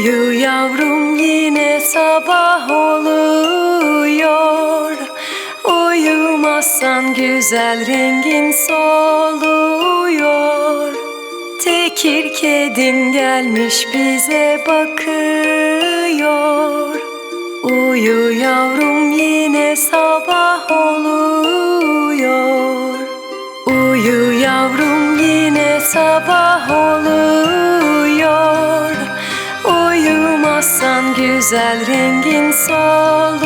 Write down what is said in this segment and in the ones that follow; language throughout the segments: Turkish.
Uyu yavrum yine sabah oluyor. Uyumazsan güzel rengin soluyor. Tekir kedin gelmiş bize bakıyor. Uyu yavrum yine sabah oluyor. Uyu yavrum yine sabah güzel rengin soluyor.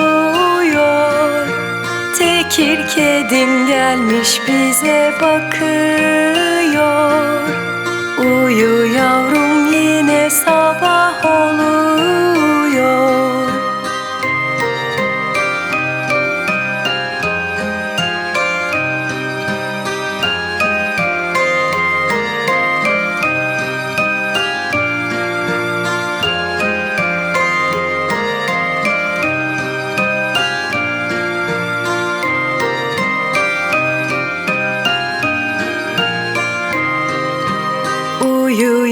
Tekir kedin gelmiş bize bakıyor. Uyu yavrum yine sabah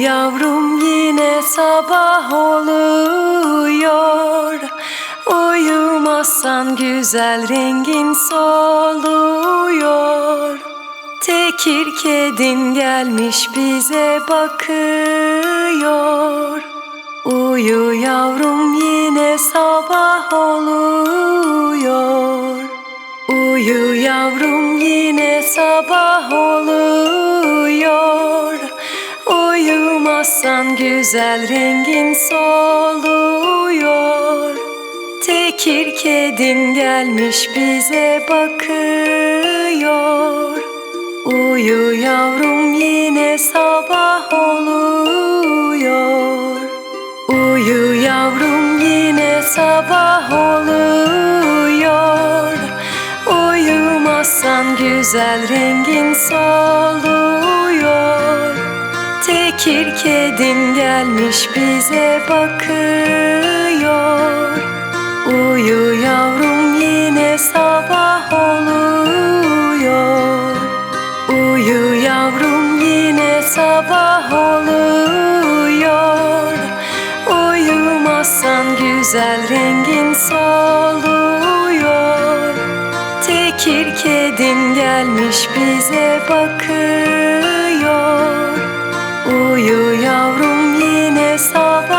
yavrum yine sabah oluyor. Uyumazsan güzel rengin soluyor. Tekir kedin gelmiş bize bakıyor. Uyu yavrum yine sabah oluyor. Uyu yavrum yine sabah oluyor Uyumazsan güzel rengin soluyor. Tekir kedin gelmiş bize bakıyor. Uyu yavrum yine sabah oluyor. Uyu yavrum yine sabah oluyor. Uyumazsan güzel rengin soluyor Tekir kedin gelmiş bize bakıyor. Uyu yavrum yine sabah oluyor. Uyu yavrum yine sabah oluyor. Uyumazsan güzel rengin soluyor. Tekir kedin gelmiş bize bakıyor Uyu yavrum yine sabah